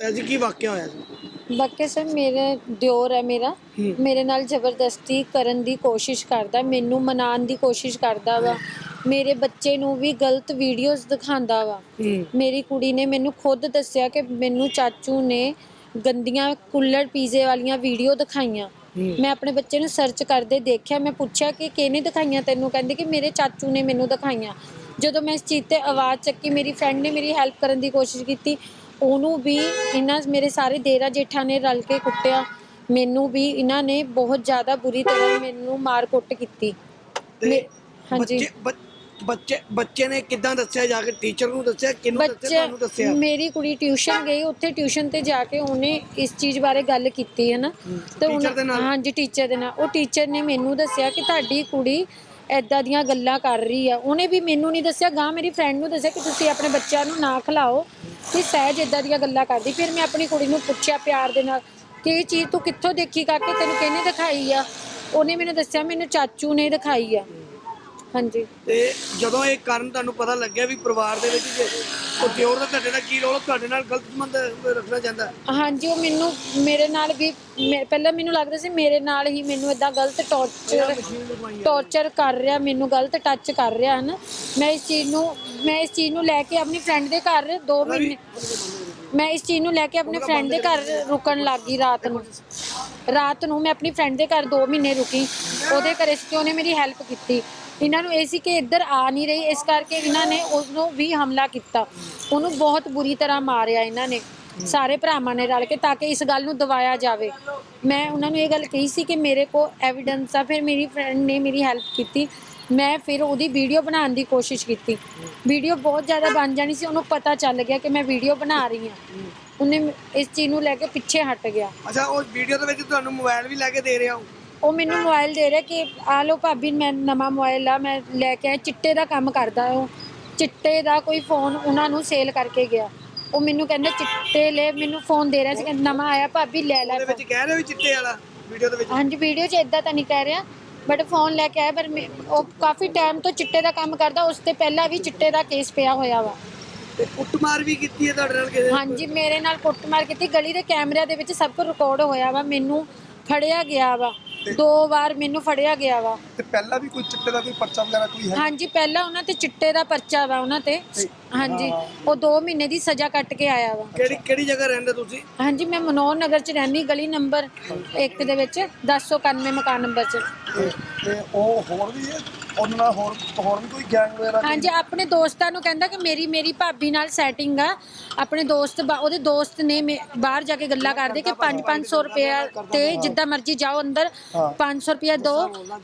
ਹੋਇਆ ਜੀ? ਕੀ ਵਾਕਿਆ ਹੋਇਆ ਸੀ ਬਾਕੀ ਸਰ ਮੇਰੇ ਦਿਓਰ ਹੈ ਮੇਰਾ। ਹੂੰ। ਮੇਰੇ ਨਾਲ ਜ਼ਬਰਦਸਤੀ ਕਰਨ ਦੀ ਕੋਸ਼ਿਸ਼ ਕਰਦਾ ਮੈਨੂੰ ਮਨਾਉਣ ਦੀ ਕੋਸ਼ਿਸ਼ ਕਰਦਾ ਵਾ। ਮੇਰੇ ਬੱਚੇ ਨੂੰ ਵੀ ਗਲਤ ਵੀਡੀਓਜ਼ ਦਿਖਾਉਂਦਾ ਵਾ। ਹੂੰ। ਮੇਰੀ ਕੁੜੀ ਨੇ ਮੈਨੂੰ ਖੁਦ ਦੱਸਿਆ ਕਿ ਮੈਨੂੰ ਚਾਚੂ ਨੇ ਗੰਦੀਆਂ ਕੁੱਲੜ ਪੀਜ਼ੇ ਵਾਲੀਆਂ ਵੀਡੀਓ ਦਿਖਾਈਆਂ। ਹੂੰ। ਮੈਂ ਆਪਣੇ ਬੱਚੇ ਨੂੰ ਸਰਚ ਕਰਦੇ ਦੇਖਿਆ ਮੈਂ ਪੁੱਛਿਆ ਕਿ ਕਿਹਨੇ ਦਿਖਾਈਆਂ ਤੈਨੂੰ? ਕਹਿੰਦੇ ਕਿ ਮੇਰੇ ਚਾਚੂ ਨੇ ਮੈਨੂੰ ਦਿਖਾਈਆਂ। ਜਦੋਂ ਮੈਂ ਇਸ ਚੀਜ਼ ਤੇ ਆਵਾਜ਼ ਚੱਕੀ ਮੇਰੀ ਫਰੈਂਡ ਨੇ ਮੇਰੀ ਹੈਲਪ ਕਰਨ ਦੀ ਕੋਸ਼ਿਸ਼ ਕੀਤੀ ਉਹਨੂੰ ਵੀ ਇਹਨਾਂ ਮੇਰੇ ਸਾਰੇ ਦੇਰਾ ਜੇਠਾਂ ਨੇ ਰਲ ਕੇ ਕੁੱਟਿਆ। ਮੈਨੂੰ ਵੀ ਇਹਨਾਂ ਨੇ ਬਹੁਤ ਜ਼ਿਆਦਾ ਬੁਰੀ ਤਰ੍ਹਾਂ ਮੈਨੂੰ ਮਾਰ ਕੁੱਟ ਕੀਤੀ। ਤੇ ਮੇ- ਹਾਂਜੀ। ਬੱਚੇ ਬੱਚ- ਬੱਚੇ ਬੱਚੇ ਨੇ ਕਿੱਦਾਂ ਦੱਸਿਆ ਜਾ ਕੇ? ਟੀਚਰ ਨੂੰ ਦੱਸਿਆ? ਕਿਹਨੂੰ ਦੱਸਿਆ? ਬੱਚੇ ਤੁਹਾਨੂੰ ਦੱਸਿਆ? ਮੇਰੀ ਕੁੜੀ ਟਿਊਸ਼ਨ ਗਈ। ਉੱਥੇ ਟਿਊਸ਼ਨ ਤੇ ਜਾ ਕੇ ਉਹਨੇ ਇਸ ਚੀਜ਼ ਬਾਰੇ ਗੱਲ ਕੀਤੀ ਹੈ ਨਾ? ਤੇ Teacher ਉਹਨਾਂ- ਦੇ ਨਾਲ? ਹਾਂਜੀ ਟੀਚਰ ਦੇ ਨਾਲ। ਉਹ ਟੀਚਰ ਨੇ ਮੈਨੂੰ ਦੱਸਿਆ ਕਿ ਤੁਹਾਡੀ ਕੁੜੀ ਐਦਾਂ ਦੀਆਂ ਗੱਲਾਂ ਕਰ ਰਹੀ ਆ। ਉਹਨੇ ਵੀ ਮੈਨੂੰ ਨਹੀਂ ਦੱਸਿਆ ਗਾਂ ਮੇਰੀ ਫਰੈਂਡ ਨੂੰ ਦੱਸਿਆ ਕਿ ਤੁਸੀਂ ਆਪਣੇ ਬੱਚਿਆਂ ਨੂੰ ਨਾ ਖਿਲਾਓ, ਕਿ ਸਹਿਜ ਐਦਾਂ ਦੀਆਂ ਗੱਲਾਂ ਕਰਦੀ। ਫਿਰ ਮੈਂ ਆਪਣੀ ਕੁੜੀ ਨੂੰ ਪੁੱਛਿਆ ਪਿਆਰ ਦੇ ਨਾਲ ਕਿ ਇਹ ਚੀਜ਼ ਤੂੰ ਕਿੱਥੋਂ ਦੇਖੀ ਕਾਕੇ? ਤੈਨੂੰ ਕਿਹਨੇ ਦਿਖਾਈ ਆ? ਉਹਨੇ ਮੈਨੂੰ ਦੱਸਿਆ, ਮੈਨੂੰ ਚਾਚੂ ਨੇ ਦਿਖਾਈ ਆ। ਹਾਂਜੀ। ਤੇ ਜਦੋਂ ਇਹ ਕਾਰਨ ਤੁਹਾਨੂੰ ਪਤਾ ਲੱਗਿਆ ਵੀ ਪਰਿਵਾਰ ਦੇ ਵਿੱਚ ਜੇ ਉਹ ਦਿਓਰ ਦਾ ਤੁਹਾਡੇ ਨਾਲ ਕੀ ਰੋਲ ਤੁਹਾਡੇ ਨਾਲ ਗਲਤ ਸੰਬੰਧ ਰੱਖਣਾ ਚਾਹੁੰਦਾ ਹੈ? ਹਾਂਜੀ ਉਹ ਮੈਨੂੰ ਮੇਰੇ ਨਾਲ ਵੀ ਮੇ- ਪਹਿਲਾਂ ਮੈਨੂੰ ਲੱਗਦਾ ਸੀ ਮੇਰੇ ਨਾਲ ਹੀ ਮੈਨੂੰ ਇਦਾਂ ਗਲਤ ਟੌਰਚਰ ਟੌਰਚਰ ਕਰ ਰਿਹਾ ਮੈਨੂੰ ਗਲਤ ਟੱਚ ਕਰ ਰਿਹਾ ਹੈ ਨਾ ਮੈਂ ਇਸ ਚੀਜ਼ ਨੂੰ ਮੈਂ ਇਸ ਚੀਜ਼ ਨੂੰ ਲੈ ਕੇ ਆਪਣੀ ਫਰੈਂਡ ਦੇ ਘਰ 2 ਮਹੀਨੇ ਮੈਂ ਇਸ ਚੀਜ਼ ਨੂੰ ਲੈ ਕੇ ਆਪਣੇ ਫਰੈਂਡ ਦੇ ਘਰ ਰੁਕਣ ਲੱਗ ਗਈ ਰਾਤ ਨੂੰ। ਰਾਤ ਨੂੰ ਮੈਂ ਆਪਣੀ ਫਰੈਂਡ ਦੇ ਘਰ 2 ਮਹੀਨੇ ਰੁਕੀ। ਉਹਦੇ ਘਰੇ ਸੀ ਉਹਨੇ ਮੇਰੀ ਹੈਲਪ ਕੀਤੀ। ਇਹਨਾਂ ਨੂੰ ਇਹ ਸੀ ਕਿ ਇੱਧਰ ਆ ਨਹੀਂ ਰਹੀ, ਇਸ ਕਰਕੇ ਇਹਨਾਂ ਨੇ ਉਸ ਨੂੰ ਵੀ ਹਮਲਾ ਕੀਤਾ। ਉਹਨੂੰ ਬਹੁਤ ਬੁਰੀ ਤਰ੍ਹਾਂ ਮਾਰਿਆ ਇਹਨਾਂ ਨੇ। ਸਾਰੇ ਭਰਾਵਾਂ ਨੇ ਰਲ ਕੇ ਤਾਂ ਕਿ ਇਸ ਗੱਲ ਨੂੰ ਦਵਾਇਆ ਜਾਵੇ। ਮੈਂ ਉਹਨਾਂ ਨੂੰ ਇਹ ਗੱਲ ਕਹੀ ਸੀ ਕਿ ਮੇਰੇ ਕੋਲ ਐਵੀਡੈਂਸ ਆ, ਫਿਰ ਮੇਰੀ ਫਰੈਂਡ ਨੇ ਮੇਰੀ ਹੈਲਪ ਕੀਤੀ। ਮੈਂ ਫਿਰ ਉਹਦੀ ਵੀਡੀਓ ਬਣਾਉਣ ਦੀ ਕੋਸ਼ਿਸ਼ ਕੀਤੀ। ਵੀਡੀਓ ਬਹੁਤ ਜ਼ਿਆਦਾ ਬਣ ਜਾਣੀ ਸੀ, ਉਹਨੂੰ ਪਤਾ ਚੱਲ ਗਿਆ ਕਿ ਮੈਂ ਵੀਡੀਓ ਬਣਾ ਰਹੀ ਹਾਂ। ਉਹਨੇ ਇਸ ਚੀਜ਼ ਨੂੰ ਲੈ ਕੇ ਪਿੱਛੇ ਹਟ ਗਿਆ। ਅੱਛਾ, ਉਹ ਵੀਡੀਓ ਦੇ ਵਿੱਚ ਤੁਹਾਨੂੰ ਮੋਬਾਈਲ ਵੀ ਲੈ ਕੇ ਦੇ ਰਿਹਾ ਹਾਂ ਉਹ ਮੈਨੂੰ ਮੋਬਾਈਲ ਦੇ ਰਿਹਾ ਕਿ ਆ ਲਓ ਭਾਬੀ ਮੈਂ ਨਵਾਂ ਮੋਬਾਈਲ ਆ ਮੈਂ ਲੈ ਕੇ ਆਇਆ। ਚਿੱਟੇ ਦਾ ਕੰਮ ਕਰਦਾ ਉਹ। ਚਿੱਟੇ ਦਾ ਕੋਈ ਫੋਨ ਉਹਨਾਂ ਨੂੰ ਸੇਲ ਕਰਕੇ ਗਿਆ। ਉਹ ਮੈਨੂੰ ਕਹਿੰਦੇ ਚਿੱਟੇ ਲੈ ਮੈਨੂੰ ਫੋਨ ਦੇ ਰਿਹਾ ਸੀ ਕਹਿੰਦਾ ਨਵਾਂ ਆਇਆ ਭਾਬੀ ਲੈ ਲੈ ਉਹਦੇ ਵਿੱਚ ਕਹਿ ਰਹੇ ਵੀ ਚਿੱਟੇ ਵਾਲਾ? ਵੀਡੀਓ ਦੇ ਵਿੱਚ? ਹਾਂਜੀ ਵੀਡੀਓ 'ਚ ਇਦਾਂ ਤਾਂ ਨਹੀਂ ਕਹਿ ਰਿਹਾ ਬਟ ਫੋਨ ਲੈ ਕੇ ਆਇਆ ਪਰ ਮੈਂ- ਉਹ ਕਾਫੀ ਟਾਈਮ ਤੋਂ ਚਿੱਟੇ ਦਾ ਕੰਮ ਕਰਦਾ ਉਸ ਤੇ ਪਹਿਲਾਂ ਵੀ ਚਿੱਟੇ ਦਾ ਕੇਸ ਪਿਆ ਹੋਇਆ ਵਾ। ਤੇ ਕੁੱਟਮਾਰ ਵੀ ਕੀਤੀ ਹੈ ਤੁਹਾਡੇ ਨਾਲ ਕਿਸੇ ਹਾਂਜੀ ਮੇਰੇ ਨਾਲ ਕੁੱਟਮਾਰ ਕੀਤੀ ਗਲੀ ਦੇ ਕੈਮਰਿਆਂ ਦੇ ਵਿੱਚ ਸਭ ਕੁਝ ਰਿਕਾਰਡ ਹੋਇਆ ਵਾ ਮੈਨੂੰ ਫੜਿਆ ਗਿਆ ਵਾ। ਦੋ ਵਾਰ ਮੈਨੂੰ ਫੜਿਆ ਗਿਆ ਵਾ। ਤੇ ਪਹਿਲਾਂ ਵੀ ਕੋਈ ਚਿੱਟੇ ਦਾ ਕੋਈ ਪਰਚਾ ਵਗੈਰਾ ਕੋਈ ਹੈ? ਹਾਂਜੀ ਪਹਿਲਾਂ ਉਹਨਾਂ ਤੇ ਚਿੱਟੇ ਦਾ ਪਰਚਾ ਵਾ ਉਹਨਾਂ ਤੇ। ਹਾਂਜੀ ਉਹ 2 ਮਹੀਨੇ ਦੀ ਸਜ਼ਾ ਕੱਟ ਕੇ ਆਇਆ ਵਾ। ਕਿਹੜੀ ਕਿਹੜੀ ਜਗ੍ਹਾ ਰਹਿੰਦੇ ਤੁਸੀਂ? ਹਾਂਜੀ ਮੈਂ ਮਨੋਹਰ ਨਗਰ ਚ ਰਹਿੰਦੀ ਗਲੀ ਨੰਬਰ 1 ਦੇ ਵਿੱਚ 1091 ਮਕਾਨ ਨੰਬਰ ਚ। ਤੇ ਤੇ ਉਹ ਹੋਰ ਵੀ ਹੈ? ਉਹਨਾਂ ਨਾਲ ਹੋਰ ਹੋਰ ਵੀ ਕੋਈ ਗੈਂਗ ਵਗੈਰਾ ਹਾਂਜੀ ਆਪਣੇ ਦੋਸਤਾਂ ਨੂੰ ਕਹਿੰਦਾ ਕਿ ਮੇਰੀ ਮੇਰੀ ਭਾਬੀ ਨਾਲ ਸੈਟਿੰਗ ਆ। ਆਪਣੇ ਦੋਸਤ ਬਾ- ਉਹਦੇ ਦੋਸਤ ਨੇ ਮੇ- ਬਾਹਰ ਜਾ ਕੇ ਗੱਲਾਂ ਕਰਦੇ ਕਿ 5-500 ਰੁਪਏ ਤੇ ਜਿੱਦਾਂ ਮਰਜ਼ੀ ਜਾਓ ਅੰਦਰ 500 ਰੁਪਏ ਦੋ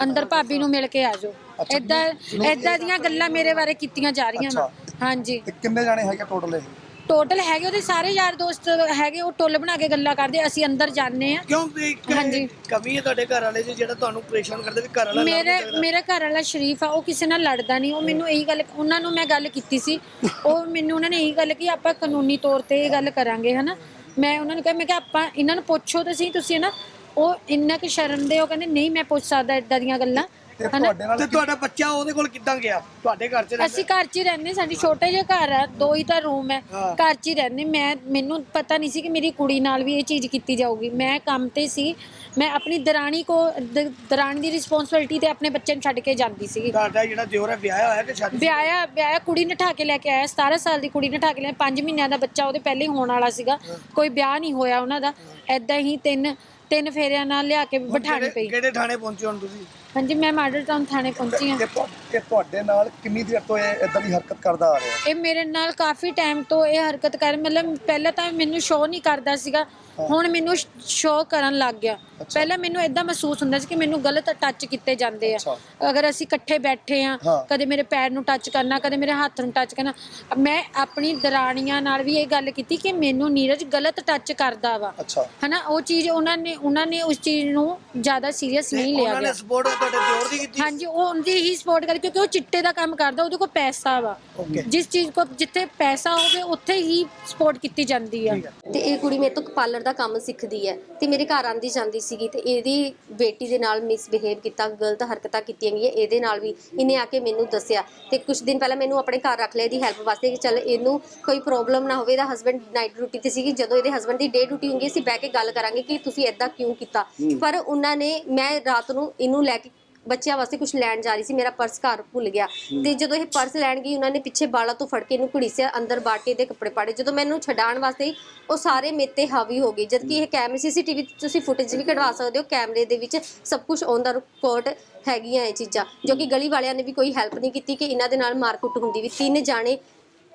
ਅੰਦਰ ਭਾਬੀ ਨੂੰ ਮਿਲ ਕੇ ਆ ਜਾਓ। ਇਦਾਂ ਇਦਾਂ ਦੀਆਂ ਗੱਲਾਂ ਮੇਰੇ ਬਾਰੇ ਕੀਤੀਆਂ ਜਾ ਰਹੀਆਂ ਵਾ ਹਾਂਜੀ। ਤੇ ਕਿੰਨੇ ਜਾਣੇ ਹੈਗੇ ਟੋਟਲ ਇਹ? ਟੋਟਲ ਹੈਗੇ ਉਹਦੇ ਸਾਰੇ ਯਾਰ ਦੋਸਤ ਹੈਗੇ ਉਹ ਟੁੱਲ ਬਣਾ ਕੇ ਗੱਲਾਂ ਕਰਦੇ ਅਸੀਂ ਅੰਦਰ ਜਾਂਦੇ ਆ ਕਿਉਂ? ਵੀ ਇੱਕ ਹਾਂਜੀ। ਕਮੀ ਹੈ ਤੁਹਾਡੇ ਘਰ ਵਾਲੇ 'ਚ ਜਿਹੜਾ ਤੁਹਾਨੂੰ ਪਰੇਸ਼ਾਨ ਕਰਦੇ ਵੀ ਘਰ ਵਾਲਾ ਲੜ ਮੇਰੇ। ਮੇਰਾ ਘਰ ਵਾਲਾ ਸ਼ਰੀਫ ਆ ਉਹ ਕਿਸੇ ਨਾਲ ਲੜਦਾ ਨਹੀਂ। ਉਹ ਮੈਨੂੰ ਇਹੀ ਗੱਲ ਉਹਨਾਂ ਨੂੰ ਮੈਂ ਗੱਲ ਕੀਤੀ ਸੀ। ਉਹ ਮੈਨੂੰ ਉਹਨਾਂ ਨੇ ਇਹੀ ਗੱਲ ਕਿ ਆਪਾਂ ਕਾਨੂੰਨੀ ਤੌਰ ਤੇ ਇਹ ਗੱਲ ਕਰਾਂਗੇ ਹਨਾ? ਮੈਂ ਉਹਨਾਂ ਨੂੰ ਕਿਹਾ ਮੈਂ ਕਿ ਆਪਾਂ ਇਹਨਾਂ ਨੂੰ ਪੁੱਛੋ ਤਾਂ ਸਹੀ ਤੁਸੀਂ ਨਾ ਉਹ ਇੰਨਾ ਕਿ ਸ਼ਰਮ ਦੇ ਉਹ ਕਹਿੰਦੇ ਨਹੀਂ ਮੈਂ ਪੁੱਛ ਸਕਦਾ ਇਦਾਂ ਦੀਆਂ ਗੱਲਾਂ। ਤੇ ਤੁਹਾਡੇ ਨਾਲ ਤੇ ਤੁਹਾਡਾ ਬੱਚਾ ਉਹਦੇ ਕੋਲ ਕਿੱਦਾਂ ਗਿਆ? ਤੁਹਾਡੇ ਘਰ 'ਚ ਰਹਿੰਦਾ? ਅਸੀਂ ਘਰ 'ਚ ਹੀ ਰਹਿੰਦੇ ਸਾਡੀ ਛੋਟਾ ਜਿਹਾ ਘਰ ਆ ਦੋ ਹੀ ਤਾਂ ਰੂਮ ਹੈ। ਹਾਂ। ਘਰ 'ਚ ਹੀ ਰਹਿੰਦੇ ਮੈਂ ਮੈਨੂੰ ਪਤਾ ਨਹੀਂ ਸੀ ਕਿ ਮੇਰੀ ਕੁੜੀ ਨਾਲ ਵੀ ਇਹ ਚੀਜ਼ ਕੀਤੀ ਜਾਊਗੀ। ਮੈਂ ਕੰਮ ਤੇ ਸੀ। ਮੈਂ ਆਪਣੀ ਦਰਾਣੀ ਕੋ ਦ- ਦਰਾਣੀ ਦੀ ਰਿਸਪੌਂਸਿਬਿਲਟੀ ਤੇ ਆਪਣੇ ਬੱਚੇ ਨੂੰ ਛੱਡ ਕੇ ਜਾਂਦੀ ਸੀਗੀ। ਤੁਹਾਡਾ ਜਿਹੜਾ ਦਿਓਰ ਹੈ ਵਿਆਹਿਆ ਹੋਇਆ ਕਿ ਸ਼ਾਦੀ? ਵਿਆਹਿਆ ਵਿਆਹਿਆ ਕੁੜੀ ਨਠਾ ਕੇ ਲੈ ਕੇ ਆਇਆ। 17 ਸਾਲ ਦੀ ਕੁੜੀ ਨਠਾ ਕੇ ਲਿਆ 5 ਮਹੀਨਿਆਂ ਦਾ ਬੱਚਾ ਉਹਦੇ ਪਹਿਲੇ ਹੀ ਹੋਣ ਵਾਲਾ ਸੀਗਾ। ਕੋਈ ਵਿਆਹ ਨਹੀਂ ਹੋਇਆ ਉਹਨਾਂ ਦਾ। ਐਦਾਂ ਹੀ ਤਿੰਨ ਤਿੰਨ ਫੇਰਿਆਂ ਨਾਲ ਲਿਆ ਕੇ ਬਿਠਾਣੀ ਕਿਹੜੇ ਪਈ। ਕਿਹੜੇ ਥਾਣੇ ਪਹੁੰਚੇ ਹੁਣ ਤੁਸੀਂ? ਹਾਂਜੀ ਮੈਂ ਮਾਡਲ ਟਾਊਨ ਥਾਣੇ ਪਹੁੰਚੀ ਹਾਂ। ਤੁਹਾ- ਕਿ ਤੁਹਾਡੇ ਨਾਲ ਕਿੰਨੀ ਦੇਰ ਤੋਂ ਇਹ ਇਦਾਂ ਦੀ ਹਰਕਤ ਕਰਦਾ ਆ ਰਿਹਾ? ਇਹ ਮੇਰੇ ਨਾਲ ਕਾਫੀ ਟਾਈਮ ਤੋਂ ਇਹ ਹਰਕਤ ਕਰ ਮਤਲਬ ਪਹਿਲਾਂ ਤਾਂ ਮੈਨੂੰ ਸ਼ੋਅ ਨਹੀਂ ਕਰਦਾ ਸੀਗਾ। ਹੁਣ ਮੈਨੂੰ ਸ਼ੋਅ ਕਰਨ ਲੱਗ ਗਿਆ। ਪਹਿਲਾਂ ਮੈਨੂੰ ਇਦਾਂ ਮਹਿਸੂਸ ਹੁੰਦਾ ਸੀ ਕਿ ਮੈਨੂੰ ਗਲਤ ਟੱਚ ਕੀਤੇ ਜਾਂਦੇ ਆ। ਅੱਛਾ। ਅਗਰ ਅਸੀਂ ਇਕੱਠੇ ਬੈਠੇ ਆ ਹਾਂ। ਕਦੇ ਮੇਰੇ ਪੈਰ ਨੂੰ ਟੱਚ ਕਰਨਾ ਕਦੇ ਮੇਰੇ ਹੱਥ ਨੂੰ ਟੱਚ ਕਰਨਾ ਮੈਂ ਆਪਣੀ ਦਰਾਣੀਆਂ ਨਾਲ ਵੀ ਇਹ ਗੱਲ ਕੀਤੀ ਕਿ ਮੈਨੂੰ ਨੀਰਜ ਗਲਤ ਟੱਚ ਕਰਦਾ ਵਾ। ਅੱਛਾ। ਹਨਾ ਉਹ ਚੀਜ਼ ਉਹਨਾਂ ਨੇ ਉਹਨਾਂ ਨੇ ਉਸ ਚੀਜ਼ ਨੂੰ ਜ਼ਿਆਦਾ ਸੀਰੀਅਸ ਨਹੀਂ ਲਿਆ ਉਹਨਾਂ ਨੇ ਗਿਆ। ਸਪੋਰਟ ਤੁਹਾਡੇ ਦਿਓਰ ਦੀ ਕੀਤੀ? ਹਾਂਜੀ ਉਹ ਉਹਦੀ ਹੀ ਸਪੋਰਟ ਕਰ ਕਿਉਂਕਿ ਉਹ ਚਿੱਟੇ ਦਾ ਕੰਮ ਕਰਦਾ ਉਹਦੇ ਕੋਲ ਪੈਸਾ ਵਾ। ਓਕੇ ਜਿਸ ਚੀਜ਼ ਕੋ ਜਿੱਥੇ ਪੈਸਾ ਹੋਵੇ ਉੱਥੇ ਹੀ ਸਪੋਰਟ ਕੀਤੀ ਜਾਂਦੀ ਆ। ਤੇ ਇਹ ਕੁੜੀ ਮੇਰੇ ਤੋਂ ਪਾਰਲਰ ਦਾ ਕੰਮ ਸਿੱਖਦੀ ਹੈ ਤੇ ਮੇਰੇ ਘਰ ਆਂਦੀ ਜਾਂਦੀ ਸੀ ਸੀਗੀ ਤੇ ਇਹਦੀ ਬੇਟੀ ਦੇ ਨਾਲ ਮਿਸਬਿਹੇਵ ਕੀਤਾ ਗਲਤ ਹਰਕਤਾਂ ਕੀਤੀਆਂ ਗਈਆਂ ਇਹਦੇ ਨਾਲ ਵੀ ਇਹਨੇ ਆ ਕੇ ਮੈਨੂੰ ਦੱਸਿਆ। ਤੇ ਕੁਝ ਦਿਨ ਪਹਿਲਾਂ ਮੈਨੂੰ ਆਪਣੇ ਘਰ ਰੱਖ ਲਿਆ ਇਹਦੀ ਹੈਲਪ ਵਾਸਤੇ ਕਿ ਚੱਲ ਇਹਨੂੰ ਕੋਈ ਪ੍ਰੋਬਲਮ ਨਾ ਹੋਵੇ ਇਹਦਾ ਹਸਬੰਡ ਨਾਈਟ ਡਿਊਟੀ ਤੇ ਸੀਗੀ ਜਦੋਂ ਇਹਦੇ ਹਸਬੰਡ ਦੀ ਡੇ ਡਿਊਟੀ ਹੁੰਦੀ ਅਸੀਂ ਬਹਿ ਕੇ ਗੱਲ ਕਰਾਂਗੇ ਕਿ ਤੁਸੀਂ ਐਦਾਂ ਕਿਉਂ ਕੀਤਾ। ਪਰ ਉਹਨਾਂ ਨੇ ਮੈਂ ਰਾਤ ਨੂੰ ਇਹਨੂੰ ਲੈ ਕੇ ਬੱਚਿਆਂ ਵਾਸਤੇ ਕੁਝ ਲੈਣ ਜਾ ਰਹੀ ਸੀ ਮੇਰਾ ਪਰਸ ਘਰ ਭੁੱਲ ਗਿਆ। ਤੇ ਜਦੋਂ ਇਹ ਪਰਸ ਲੈਣ ਗਈ ਉਹਨਾਂ ਨੇ ਪਿੱਛੇ ਬਾਲਾਂ ਤੋਂ ਫੜ ਕੇ ਇਹਨੂੰ ਘੜੀਸਿਆ ਅੰਦਰ ਕੇ ਇਹਦੇ ਕੱਪੜੇ ਪਾੜੇ। ਜਦੋਂ ਮੈਨੂੰ ਛਡਾਉਣ ਵਾਸਤੇ ਉਹ ਸਾਰੇ ਮੇਰੇ ਤੇ ਹਾਵੀ ਹੋ ਗਏ। ਜਦ ਕਿ ਇਹ ਕੈਮਰੇ ਸੀਸੀਟੀਵੀ ਤੁਸੀਂ ਫੁਟੇਜ ਵੀ ਕਢਵਾ ਸਕਦੇ ਹੋ ਕੈਮਰੇ ਦੇ ਵਿੱਚ ਸਭ ਕੁਝ ਔਨ ਦਾ ਰਿਕਾਰਡ ਹੈਗੀਆਂ ਇਹ ਚੀਜ਼ਾਂ। ਜੋ ਕਿ ਗਲੀ ਵਾਲਿਆਂ ਨੇ ਵੀ ਕੋਈ ਹੈਲਪ ਨਹੀਂ ਕੀਤੀ ਕਿ ਇਹਨਾਂ ਦੇ ਨਾਲ ਮਾਰਕੁੱਟ ਹੁੰਦੀ ਵੀ। ਤਿੰਨ ਜਾਣੇ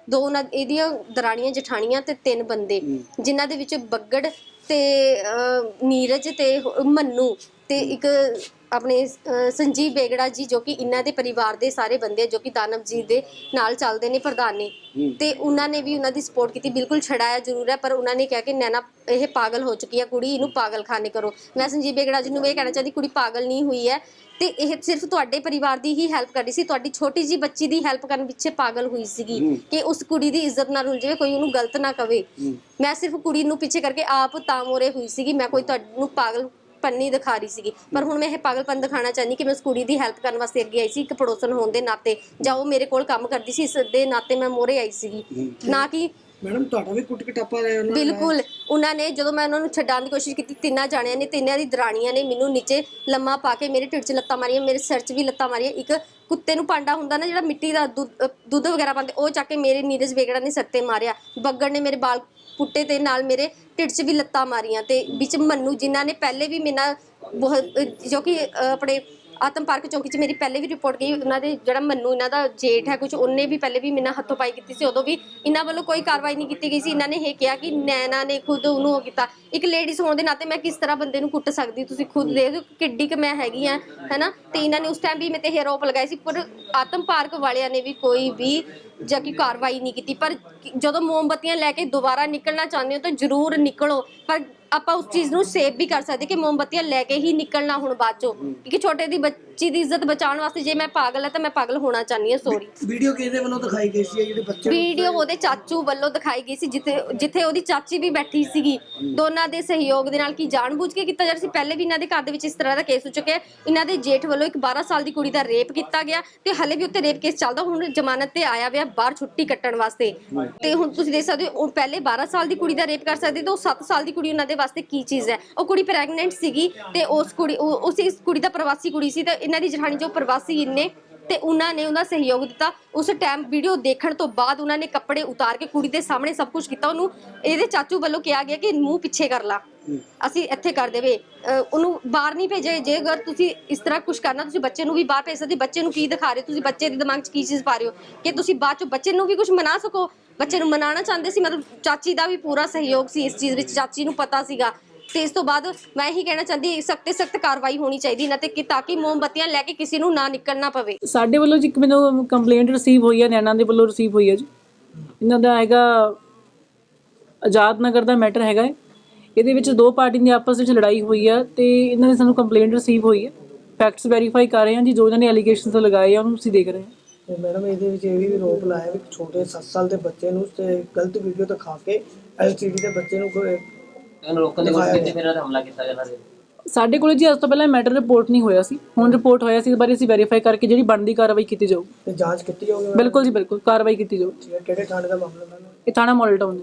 ਦੋ ਉਹਨਾਂ ਇਹਦੀਆਂ ਦਰਾਣੀਆਂ ਜਠਾਣੀਆਂ ਤੇ ਤਿੰਨ ਬੰਦੇ ਜਿਨ੍ਹਾਂ ਦੇ ਵਿੱਚ ਬੱਗੜ ਤੇ ਅਹ, ਨੀਰਜ ਤੇ ਮੰਨੂ ਤੇ ਇੱਕ ਆਪਣੇ ਸੰਜੀਵ ਬੇਗੜਾ ਜੀ ਜੋ ਕਿ ਇਹਨਾਂ ਦੇ ਪਰਿਵਾਰ ਦੇ ਸਾਰੇ ਬੰਦੇ ਜੋ ਕਿ ਦਾਨਵ ਜੀ ਦੇ ਨਾਲ ਚੱਲਦੇ ਨੇ ਪ੍ਰਧਾਨੀ। ਤੇ ਉਹਨਾਂ ਨੇ ਵੀ ਉਹਨਾਂ ਦੀ ਸਪੋਰਟ ਕੀਤੀ। ਬਿਲਕੁਲ ਛਡਾਇਆ ਜ਼ਰੂਰ ਹੈ ਪਰ ਉਹਨਾਂ ਨੇ ਕਿਹਾ ਕਿ ਨੈਨਾ ਇਹ ਪਾਗਲ ਹੋ ਚੁੱਕੀ ਹੈ ਕੁੜੀ ਇਹਨੂੰ ਪਾਗਲਖਾਨੇ ਕਰੋ। ਮੈਂ ਸੰਜੀਵ ਬੇਗੜਾ ਜੀ ਨੂੰ ਇਹ ਕਹਿਣਾ ਚਾਹਦੀ ਕੁੜੀ ਪਾਗਲ ਨਹੀਂ ਹੋਈ ਹੈ। ਤੇ ਇਹ ਸਿਰਫ ਤੁਹਾਡੇ ਪਰਿਵਾਰ ਦੀ ਹੀ ਹੈਲਪ ਕਰਦੀ ਸੀ ਤੁਹਾਡੀ ਛੋਟੀ ਜੀ ਬੱਚੀ ਦੀ ਹੈਲਪ ਕਰਨ ਪਿੱਛੇ ਪਾਗਲ ਹੋਈ ਸੀਗੀ। ਕਿ ਉਸ ਕੁੜੀ ਦੀ ਇੱਜ਼ਤ ਨਾ ਰੁਲ ਜਾਵੇ ਕੋਈ ਉਹਨੂੰ ਗਲਤ ਨਾ ਕਵੇ। ਮੈਂ ਸਿਰਫ ਕੁੜੀ ਨੂੰ ਪਿੱਛੇ ਕਰਕੇ ਆਪ ਤਾਂ ਮੋਰੇ ਹੋਈ ਸੀਗੀ ਮੈਂ ਕੋਈ ਤੁਹਾਨੂੰ ਪਾਗਲ ਪੰਨੀ ਦਿਖਾ ਰਹੀ ਸੀਗੀ। ਪਰ ਹੁਣ ਮੈਂ ਇਹ ਪਾਗਲਪਨ ਦਿਖਾਣਾ ਚਾਹਨੀ ਕਿ ਮੈਂ ਉਸ ਕੁੜੀ ਦੀ ਹੈਲਪ ਕਰਨ ਵਾਸਤੇ ਅੱਗੇ ਆਈ ਸੀ ਇੱਕ ਪੜੋਸਨ ਹੋਣ ਦੇ ਨਾਤੇ ਜਾਂ ਉਹ ਮੇਰੇ ਕੋਲ ਕੰਮ ਕਰਦੀ ਸੀ ਇਸ ਦੇ ਨਾਤੇ ਮੈਂ ਮੋਰੇ ਆਈ ਸੀਗੀ। ਨਾ ਕਿ ਮੈਡਮ ਤੁਹਾਡਾ ਵੀ ਕੁੱਟ ਕਟਾਪਾ ਰਿਹਾ ਉਹਨਾਂ? ਬਿਲਕੁਲ। ਉਹਨਾਂ ਨੇ ਜਦੋਂ ਮੈਂ ਉਹਨਾਂ ਨੂੰ ਛਡਾਉਣ ਦੀ ਕੋਸ਼ਿਸ਼ ਕੀਤੀ ਤਿੰਨਾਂ ਜਾਣਿਆਂ ਨੇ ਤਿੰਨਾਂ ਦੀ ਦਰਾਣੀਆਂ ਨੇ ਮੈਨੂੰ ਨੀਚੇ ਲੰਮਾ ਪਾ ਕੇ ਮੇਰੇ ਢਿੱਡ 'ਚ ਲੱਤਾਂ ਮਾਰੀਆਂ ਮੇਰੇ ਸਿਰ 'ਚ ਵੀ ਲੱਤਾਂ ਮਾਰੀਆਂ। ਇੱਕ ਕੁੱਤੇ ਨੂੰ ਭਾਂਡਾ ਹੁੰਦਾ ਨਾ ਜਿਹੜਾ ਮਿੱਟੀ ਦਾ ਦੁੱਧ ਅਹ ਦੁੱਧ ਵਗੈਰਾ ਪਾਉਂਦੇ ਉਹ ਚੱਕ ਕੇ ਮੇਰੇ ਨੀਰਜ ਵੇਗੜਾ ਨੇ ਸਿਰ ਤੇ ਮਾਰਿਆ। ਬੱਗੜ ਨੇ ਮੇਰੇ ਬਾਲ ਪੁੱਟੇ ਤੇ ਨਾਲ ਮੇਰੇ ਢਿੱਡ 'ਚ ਵੀ ਲੱਤਾਂ ਮਾਰੀਆਂ ਤੇ ਵਿੱਚ ਮੰਨੂ ਜਿਨ੍ਹਾਂ ਨੇ ਪਹਿਲੇ ਵੀ ਮੇਰੇ ਬਹੁਤ, ਜੋ ਕਿ ਆਪਣੇ ਆਤਮ ਪਾਰਕ ਚੌਂਕੀ 'ਚ ਮੇਰੀ ਪਹਿਲੇ ਵੀ ਰਿਪੋਰਟ ਗਈ, ਉਹਨਾਂ ਦੇ ਜਿਹੜਾ ਮੰਨੂ ਇਹਨਾਂ ਦਾ ਜੇਠ ਹੈ ਕੁਝ ਉਹਨੇ ਵੀ ਪਹਿਲੇ ਵੀ ਮੇਰੇ ਹੱਥੋਂ ਪਾਈ ਕੀਤੀ ਸੀ, ਉਦੋਂ ਵੀ ਇਹਨਾਂ ਵੱਲੋਂ ਕੋਈ ਕਾਰਵਾਈ ਨਹੀਂ ਕੀਤੀ ਗਈ ਸੀ, ਇਹਨਾਂ ਨੇ ਇਹ ਕਿਹਾ ਕਿ ਨੈਨਾ ਨੇ ਖੁਦ ਉਹਨੂੰ ਉਹ ਕੀਤਾ। ਇੱਕ ਲੇਡੀਜ਼ ਹੋਣ ਦੇ ਨਾਤੇ ਮੈਂ ਕਿਸ ਤਰ੍ਹਾਂ ਬੰਦੇ ਨੂੰ ਕੁੱਟ ਸਕਦੀ, ਤੁਸੀਂ ਖੁਦ ਦੇਖੋ ਕਿੱਡੀ ਕਿ ਮੈਂ ਹੈਗੀ ਆ ਹੈਨਾ? ਤੇ ਇਹਨਾਂ ਨੇ ਉਸ ਟਾਈਮ ਵੀ ਮੈਂ ਤੇ ਇਹ ਆਰੋਪ ਲਗਾਏ ਸੀ, ਪਰ ਆਤਮ ਪਾਰਕ ਵਾਲਿਆਂ ਨੇ ਵੀ ਕੋਈ ਵੀ ਜਾਂ ਕਿ ਕਾਰਵਾਈ ਨਹੀਂ ਕੀਤੀ ਪਰ ਜਦੋਂ ਮੋਮਬੱਤੀਆਂ ਲੈ ਕੇ ਦੁਬਾਰਾ ਨਿਕਲਣਾ ਚਾਹੁੰਦੇ ਹੋ ਤਾਂ ਜ਼ਰੂਰ ਨਿਕਲੋ। ਪਰ ਆਪਾਂ ਉਸ ਚੀਜ਼ ਨੂੰ ਸੇਵ ਵੀ ਕਰ ਸਕਦੇ ਕਿ ਮੋਮਬੱਤੀਆਂ ਲੈ ਕੇ ਹੀ ਨਿਕਲਣਾ ਹੁਣ ਬਾਅਦ ਚੋਂ। ਕਿਉਂਕਿ ਛੋਟੇ ਦੀ ਬੱਚੀ ਦੀ ਇੱਜ਼ਤ ਬਚਾਉਣ ਵਾਸਤੇ ਜੇ ਮੈਂ ਪਾਗਲ ਹੈ ਤਾਂ ਮੈਂ ਪਾਗਲ ਹੋਣਾ ਚਾਹੁੰਦੀ ਹਾਂ ਸੌਰੀ ਵੀਡੀਓ ਕਿਹਦੇ ਵੱਲੋਂ ਦਿਖਾਈ ਗਈ ਸੀ ਜਿਹੜੇ ਬੱਚੇ ਵੀਡੀਓ ਉਹਦੇ ਚਾਚੂ ਵੱਲੋਂ ਦਿਖਾਈ ਗਈ ਸੀ ਜਿੱਥੇ ਜਿੱਥੇ ਉਹਦੀ ਚਾਚੀ ਵੀ ਬੈਠੀ ਸੀਗੀ। ਦੋਨਾਂ ਦੇ ਸਹਿਯੋਗ ਦੇ ਨਾਲ ਕੀ ਜਾਣਬੁੱਝ ਕੇ ਕੀਤਾ ਜਾ ਰਿਹਾ ਸੀ? ਪਹਿਲੇ ਵੀ ਇਹਨਾਂ ਦੇ ਘਰ ਦੇ ਵਿੱਚ ਇਸ ਤਰ੍ਹਾਂ ਦਾ ਕੇਸ ਹੋ ਚੁੱਕਿਆ ਹੈ। ਇਹਨਾਂ ਦੇ ਜੇਠ ਵੱਲੋਂ ਇੱਕ 12 ਸਾਲ ਦੀ ਕੁੜੀ ਦਾ ਰੇਪ ਕੀਤਾ ਗਿਆ ਤੇ ਹਲੇ ਵੀ ਉੱਤੇ ਰੇਪ ਕੇਸ ਚੱਲਦਾ ਹੁਣ ਜ਼ਮਾਨਤ ਤੇ ਆਇਆ ਹੋਇਆ। ਬਾਹਰ ਛੁੱਟੀ ਕੱਟਣ ਵਾਸਤੇ। ਤੇ ਹੁਣ ਤੁਸੀਂ ਦੇਖ ਸਕਦੇ ਹੋ, ਉਹ ਪਹਿਲੇ 12 ਸਾਲ ਦੀ ਕੁੜੀ ਦਾ ਰੇਪ ਕਰ ਸਕਦੇ, ਤੇ ਉਹ 7 ਸਾਲ ਦੀ ਕੁੜੀ ਉਹਨਾਂ ਦੇ ਵਾਸਤੇ ਕੀ ਚੀਜ਼ ਹੈ। ਉਹ ਕੁੜੀ ਪ੍ਰੈਗਨੈਂਟ ਸੀਗੀ ਤੇ ਉਸ ਕੁੜੀ ਉਸ ਇਸ ਕੁੜੀ ਦਾ ਪ੍ਰਵਾਸੀ ਕੁੜੀ ਸੀ ਤੇ ਇਹਨਾਂ ਦੀ ਜਠਾਣੀ ਜੋ ਪ੍ਰਵਾਸੀ ਨੇ ਤੇ ਉਹਨਾਂ ਨੇ ਉਹਦਾ ਸਹਿਯੋਗ ਦਿੱਤਾ। ਉਸ ਟਾਈਮ ਵੀਡੀਓ ਦੇਖਣ ਤੋਂ ਬਾਅਦ ਉਹਨਾਂ ਨੇ ਕੱਪੜੇ ਉਤਾਰ ਕੇ ਕੁੜੀ ਦੇ ਸਾਹਮਣੇ ਸਭ ਕੁਝ ਕੀਤਾ। ਉਹਨੂੰ ਇਹਦੇ ਚਾਚੂ ਵੱਲੋਂ ਕਿਹਾ ਗਿਆ ਕਿ ਮੂੰਹ ਪਿੱਛੇ ਕਰ ਲਾ। ਅਸੀਂ ਇੱਥੇ ਕਰ ਦੇਵੇ। ਅਹ ਉਹਨੂੰ ਬਾਹਰ ਨਹੀਂ ਭੇਜੇ ਜੇ ਅਗਰ ਤੁਸੀਂ ਇਸ ਤਰ੍ਹਾਂ ਕੁਝ ਕਰਨਾ, ਤੁਸੀਂ ਬੱਚੇ ਨੂੰ ਵੀ ਬਾਹਰ ਭੇਜ ਸਕਦੇ। ਬੱਚੇ ਨੂੰ ਕੀ ਦਿਖਾ ਰਹੇ ਹੋ? ਤੁਸੀਂ ਬੱਚੇ ਦੇ ਦਿਮਾਗ 'ਚ ਕੀ ਚੀਜ਼ ਪਾ ਰਹੇ ਹੋ? ਕਿ ਤੁਸੀਂ ਬਾਅਦ 'ਚ ਬੱਚੇ ਨੂੰ ਵੀ ਕੁਝ ਮਨਾ ਸਕੋ? ਬੱਚੇ ਨੂੰ ਮਨਾਉਣਾ ਚਾਹੁੰਦੇ ਸੀ? ਮਤਲਬ ਚਾਚੀ ਦਾ ਵੀ ਪੂਰਾ ਸਹਿਯੋਗ ਸੀ ਇਸ ਚੀਜ਼ ਵਿੱਚ। ਚਾਚੀ ਨੂੰ ਪਤਾ ਸੀਗਾ। ਤੇ ਇਸ ਤੋਂ ਬਾਅਦ ਮੈਂ ਇਹੀ ਕਹਿਣਾ ਚਾਹੁੰਦੀ ਸਖਤ ਤੇ ਸਖਤ ਕਾਰਵਾਈ ਹੋਣੀ ਚਾਹੀਦੀ ਇਹਨਾਂ ਤੇ ਕਿ ਤਾਂ ਕਿ ਮੋਮਬੱਤੀਆਂ ਲੈ ਕੇ ਕਿਸੇ ਨੂੰ ਨਾ ਨਿਕਲਣਾ ਪਵੇ। ਸਾਡੇ ਵੱਲੋਂ ਜੀ ਇੱਕ ਮੈਨੂੰ ਕੰਪਲੇਂਟ ਰਿਸੀਵ ਹੋਈ ਹੈ ਨੈਣਾ ਦੇ ਵੱਲੋਂ ਰਿਸੀਵ ਹੋਈ ਹੈ ਜੀ। ਇਹਨਾਂ ਦਾ ਹੈਗਾ ਆਜ਼ਾਦ ਨਗਰ ਦਾ ਮੈਟਰ ਹੈਗਾ ਹੈ ਇਹਦੇ ਵਿੱਚ ਦੋ ਪਾਰਟੀ ਦੀ ਆਪਸ ਵਿੱਚ ਲੜਾਈ ਹੋਈ ਹੈ ਤੇ ਇਹਨਾਂ ਨੇ ਸਾਨੂੰ ਕੰਪਲੇਂਟ ਰਿਸੀਵ ਹੋਈ ਹੈ ਫੈਕਟਸ ਵੈਰੀਫਾਈ ਕਰ ਰਹੇ ਹਾਂ ਜੀ ਜੋ ਇਹਨਾਂ ਨੇ ਐਲੀਗੇਸ਼ਨਸ ਲਗਾਏ ਆ ਉਹਨੂੰ ਅਸੀਂ ਦੇਖ ਰਹੇ ਹਾਂ ਤੇ ਮੈਡਮ ਇਹਦੇ ਵਿੱਚ ਇਹ ਵੀ ਰੋਪ ਲਾਇਆ ਵੀ ਛੋਟੇ 7 ਸਾਲ ਦੇ ਬੱਚੇ ਨੂੰ ਤੇ ਗਲਤ ਵੀਡੀਓ ਦਿਖਾ ਕੇ ਐਲਸੀਡੀ ਦੇ ਬੱਚੇ ਨੂੰ ਕੋਈ ਇਹਨੂੰ ਰੋਕਣ ਦੀ ਕੋਸ਼ਿਸ਼ ਕੀਤੀ ਫਿਰ ਇਹਨਾਂ ਤੇ ਹਮਲਾ ਕੀਤਾ ਗਿਆ ਦੇ? ਸਾਡੇ ਕੋਲ ਜੀ ਅੱਜ ਤੋਂ ਪਹਿਲਾਂ ਮੈਟਰ ਰਿਪੋਰਟ ਨਹੀਂ ਹੋਇਆ ਸੀ। ਹੁਣ ਰਿਪੋਰਟ ਹੋਇਆ ਸੀ ਇਸ ਬਾਰੇ ਅਸੀਂ ਵੈਰੀਫਾਈ ਕਰਕੇ ਜਿਹੜੀ ਬਣਦੀ ਕਾਰਵਾਈ ਕੀਤੀ ਜਾਊਗੀ ਤੇ ਜਾਂਚ ਕੀਤੀ ਜਾਊਗੀ ਬਿਲਕੁਲ ਜੀ ਬਿਲਕੁਲ। ਕਾਰਵਾਈ ਕੀਤੀ ਜਾਊਗੀ ਮੈਡਮ? ਕਿਹੜੇ ਥਾਣੇ ਦਾ ਮਾਮਲਾ ਮੈਡਮ ਇਹ ਥਾਣਾ ਮਾਡਲ ਟਾਊਨ